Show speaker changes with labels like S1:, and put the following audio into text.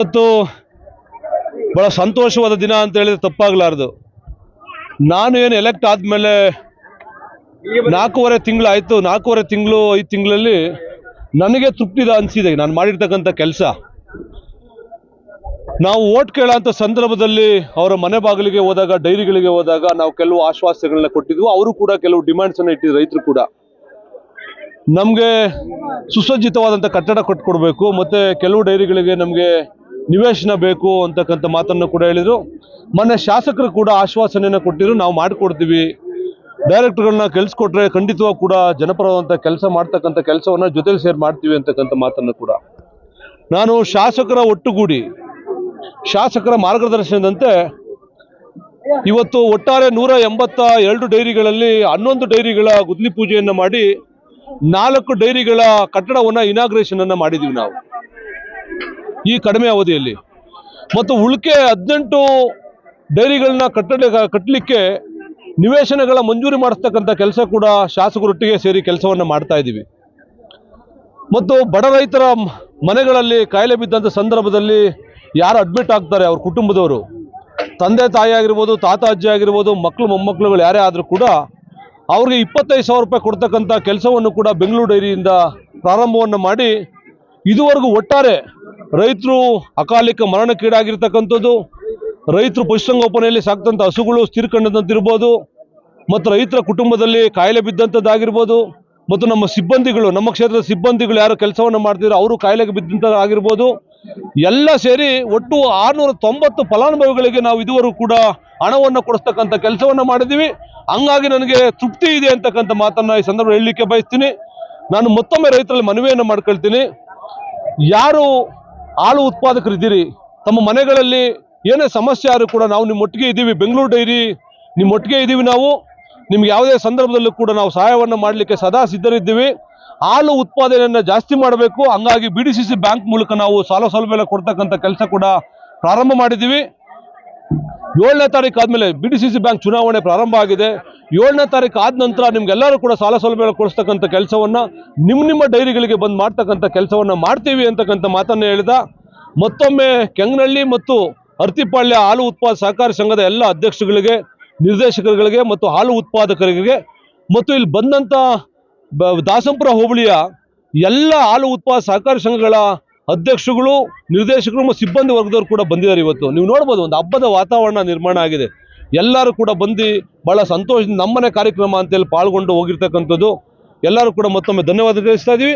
S1: ಇವತ್ತು ಬಹಳ ಸಂತೋಷವಾದ ದಿನ ಅಂತ ಹೇಳಿದ್ರೆ ತಪ್ಪಾಗ್ಲಾರ್ದು. ನಾನು ಏನು ಎಲೆಕ್ಟ್ ಆದ್ಮೇಲೆ ನಾಲ್ಕೂವರೆ ತಿಂಗಳಾಯ್ತು, ನಾಲ್ಕೂವರೆ ತಿಂಗಳು, ಐದು ತಿಂಗಳಲ್ಲಿ ನನಗೆ ತೃಪ್ತಿದ ಅನಿಸಿದೆ. ನಾನು ಮಾಡಿರ್ತಕ್ಕಂಥ ಕೆಲಸ. ನಾವು ಓಟ್ ಕೇಳೋಂಥ ಸಂದರ್ಭದಲ್ಲಿ ಅವರ ಮನೆ ಬಾಗಿಲಿಗೆ ಹೋದಾಗ, ಡೈರಿಗಳಿಗೆ ಹೋದಾಗ ನಾವು ಕೆಲವು ಆಶ್ವಾಸಗಳನ್ನ ಕೊಟ್ಟಿದ್ವು. ಅವರು ಕೂಡ ಕೆಲವು ಡಿಮ್ಯಾಂಡ್ಸ್ ಅನ್ನ ಇಟ್ಟಿದ್ರು, ರೈತರು ಕೂಡ. ನಮಗೆ ಸುಸಜ್ಜಿತವಾದಂಥ ಕಟ್ಟಡ ಕೊಟ್ಕೊಡ್ಬೇಕು, ಮತ್ತೆ ಕೆಲವು ಡೈರಿಗಳಿಗೆ ನಮಗೆ ನಿವೇಶನ ಬೇಕು ಅಂತಕ್ಕಂಥ ಮಾತನ್ನು ಕೂಡ ಹೇಳಿದರು. ಮೊನ್ನೆ ಶಾಸಕರು ಕೂಡ ಆಶ್ವಾಸನೆಯನ್ನು ಕೊಟ್ಟಿದ್ರು. ನಾವು ಮಾಡಿಕೊಡ್ತೀವಿ. ಡೈರೆಕ್ಟರ್ಗಳನ್ನ ಕೆಲಸ ಕೊಟ್ಟರೆ ಖಂಡಿತವಾಗಿ ಕೂಡ ಜನಪರವಾದಂಥ ಕೆಲಸ ಮಾಡ್ತಕ್ಕಂಥ ಕೆಲಸವನ್ನು ಜೊತೆಲಿ ಸೇರಿ ಮಾಡ್ತೀವಿ ಅಂತಕ್ಕಂಥ ಮಾತನ್ನು ಕೂಡ. ನಾನು ಶಾಸಕರ ಒಟ್ಟುಗೂಡಿ, ಶಾಸಕರ ಮಾರ್ಗದರ್ಶನದಂತೆ ಇವತ್ತು ಒಟ್ಟಾರೆ ನೂರ ಎಂಬತ್ತ ಎರಡು ಡೈರಿಗಳಲ್ಲಿ ಹನ್ನೊಂದು ಡೈರಿಗಳ ಗುದ್ಲಿ ಪೂಜೆಯನ್ನು ಮಾಡಿ ನಾಲ್ಕು ಡೈರಿಗಳ ಕಟ್ಟಡವನ್ನು ಇನಾಗ್ರೇಷನ್ ಅನ್ನು ಮಾಡಿದೀವಿ ನಾವು. ಈ ಕಡಿಮೆ ಅವಧಿಯಲ್ಲಿ. ಮತ್ತು ಉಳಿಕೆ ಹದಿನೆಂಟು ಡೈರಿಗಳನ್ನ ಕಟ್ಟಡ ಕಟ್ಟಲಿಕ್ಕೆ ನಿವೇಶನಗಳ ಮಂಜೂರಿ ಮಾಡಿಸ್ತಕ್ಕಂಥ ಕೆಲಸ ಕೂಡ ಶಾಸಕರೊಟ್ಟಿಗೆ ಸೇರಿ ಕೆಲಸವನ್ನು ಮಾಡ್ತಾ ಇದ್ದೀವಿ. ಮತ್ತು ಬಡ ರೈತರ ಮನೆಗಳಲ್ಲಿ ಕಾಯಿಲೆ ಬಿದ್ದಂಥ ಸಂದರ್ಭದಲ್ಲಿ ಯಾರು ಅಡ್ಮಿಟ್ ಆಗ್ತಾರೆ ಅವ್ರ ಕುಟುಂಬದವರು? ತಂದೆ ತಾಯಿ ಆಗಿರ್ಬೋದು, ತಾತ ಅಜ್ಜಿ ಆಗಿರ್ಬೋದು ಮಕ್ಕಳು ಮೊಮ್ಮಕ್ಕಳುಗಳು ಯಾರೇ ಆದರೂ ಕೂಡ ಅವ್ರಿಗೆ ಇಪ್ಪತ್ತೈದು ಸಾವಿರ ರೂಪಾಯಿ ಕೊಡ್ತಕ್ಕಂಥ ಕೆಲಸವನ್ನು ಕೂಡ ಬೆಂಗಳೂರು ಡೈರಿಯಿಂದ ಪ್ರಾರಂಭವನ್ನು ಮಾಡಿ ಇದುವರೆಗೂ ಒಟ್ಟಾರೆ ರೈತರು ಅಕಾಲಿಕ ಮರಣಕ್ಕೀಡಾಗಿರ್ತಕ್ಕಂಥದ್ದು, ರೈತರು ಪಶುಸಂಗೋಪನೆಯಲ್ಲಿ ಸಾಕ್ತಂಥ ಹಸುಗಳು ಸ್ಥಿರಕಂಡದಂತಿರ್ಬೋದು ಮತ್ತು ರೈತರ ಕುಟುಂಬದಲ್ಲಿ ಕಾಯಿಲೆ ಬಿದ್ದಂಥದ್ದಾಗಿರ್ಬೋದು, ಮತ್ತು ನಮ್ಮ ಸಿಬ್ಬಂದಿಗಳು, ನಮ್ಮ ಕ್ಷೇತ್ರದ ಸಿಬ್ಬಂದಿಗಳು ಯಾರು ಕೆಲಸವನ್ನು ಮಾಡ್ತಿದ್ರು ಅವರು ಕಾಯಿಲೆಗೆ ಬಿದ್ದಂಥ ಆಗಿರ್ಬೋದು ಎಲ್ಲ ಸೇರಿ ಒಟ್ಟು ಆರುನೂರ ತೊಂಬತ್ತು ಫಲಾನುಭವಿಗಳಿಗೆ ನಾವು ಇದುವರೆಗೂ ಕೂಡ ಹಣವನ್ನು ಕೊಡಿಸ್ತಕ್ಕಂಥ ಕೆಲಸವನ್ನು ಮಾಡಿದ್ದೀವಿ. ಹಂಗಾಗಿ ನನಗೆ ತೃಪ್ತಿ ಇದೆ ಅಂತಕ್ಕಂಥ ಮಾತನ್ನು ಈ ಸಂದರ್ಭ ಹೇಳಲಿಕ್ಕೆ ಬಯಸ್ತೀನಿ. ನಾನು ಮತ್ತೊಮ್ಮೆ ರೈತರಲ್ಲಿ ಮನವಿಯನ್ನು ಮಾಡ್ಕೊಳ್ತೀನಿ. ಯಾರು ಹಾಲು ಉತ್ಪಾದಕರಿದ್ದೀರಿ. ತಮ್ಮ ಮನೆಗಳಲ್ಲಿ ಏನೇ ಸಮಸ್ಯೆ ಆದರೂ ಕೂಡ ನಾವು ನಿಮ್ಮ ಒಟ್ಟಿಗೆ ಇದ್ದೀವಿ. ಬೆಂಗಳೂರು ಡೈರಿ ನಿಮ್ಮ ಒಟ್ಟಿಗೆ ಇದ್ದೀವಿ ನಾವು. ನಿಮ್ಗೆ ಯಾವುದೇ ಸಂದರ್ಭದಲ್ಲೂ ಕೂಡ ನಾವು ಸಹಾಯವನ್ನು ಮಾಡಲಿಕ್ಕೆ ಸದಾ ಸಿದ್ಧರಿದ್ದೀವಿ. ಹಾಲು ಉತ್ಪಾದನೆಯನ್ನು ಜಾಸ್ತಿ ಮಾಡಬೇಕು. ಹಂಗಾಗಿ ಬಿ ಡಿ ಬ್ಯಾಂಕ್ ಮೂಲಕ ನಾವು ಸಾಲ ಸೌಲಭ್ಯ ಕೊಡ್ತಕ್ಕಂಥ ಕೆಲಸ ಕೂಡ ಪ್ರಾರಂಭ ಮಾಡಿದ್ದೀವಿ. ಏಳನೇ ತಾರೀಕು ಆದಮೇಲೆ ಬಿ ಬ್ಯಾಂಕ್ ಚುನಾವಣೆ ಪ್ರಾರಂಭ ಆಗಿದೆ. ಏಳನೇ ತಾರೀಕು ಆದ ನಂತರ ನಿಮ್ಗೆಲ್ಲರೂ ಕೂಡ ಸಾಲ ಸೌಲಭ್ಯ ಕೊಡಿಸ್ತಕ್ಕಂಥ ಕೆಲಸವನ್ನ ನಿಮ್ಮ ನಿಮ್ಮ ಡೈರಿಗಳಿಗೆ ಬಂದು ಮಾಡ್ತಕ್ಕಂಥ ಕೆಲಸವನ್ನ ಮಾಡ್ತೀವಿ ಅಂತಕ್ಕಂಥ ಮಾತನ್ನು ಹೇಳಿದ ಮತ್ತೊಮ್ಮೆ ಕೆಂಗನಹಳ್ಳಿ ಮತ್ತು ಅರ್ತಿಪಾಳ್ಯ ಹಾಲು ಉತ್ಪಾದ ಸಹಕಾರಿ ಸಂಘದ ಎಲ್ಲ ಅಧ್ಯಕ್ಷಗಳಿಗೆ ನಿರ್ದೇಶಕರುಗಳಿಗೆ ಮತ್ತು ಹಾಲು ಉತ್ಪಾದಕರಿಗೆ ಮತ್ತು ಇಲ್ಲಿ ಬಂದಂಥ ದಾಸಂಪುರ ಹೋಬಳಿಯ ಎಲ್ಲ ಹಾಲು ಉತ್ಪಾದ ಸಹಕಾರಿ ಸಂಘಗಳ ಅಧ್ಯಕ್ಷಗಳು ನಿರ್ದೇಶಕರು ಮತ್ತು ಸಿಬ್ಬಂದಿ ವರ್ಗದವರು ಕೂಡ ಬಂದಿದ್ದಾರೆ ಇವತ್ತು. ನೀವು ನೋಡ್ಬೋದು ಒಂದು ಹಬ್ಬದ ವಾತಾವರಣ ನಿರ್ಮಾಣ ಆಗಿದೆ. ಎಲ್ಲರೂ ಕೂಡ ಬಂದು ಬಹಳ ಸಂತೋಷದಿಂದ ನಮ್ಮನೆ ಕಾರ್ಯಕ್ರಮ ಅಂತೇಳಿ ಪಾಲ್ಗೊಂಡು ಹೋಗಿರ್ತಕ್ಕಂಥದ್ದು. ಎಲ್ಲರೂ ಕೂಡ ಮತ್ತೊಮ್ಮೆ ಧನ್ಯವಾದ ತಿಳಿಸ್ತಾ ಇದೀವಿ.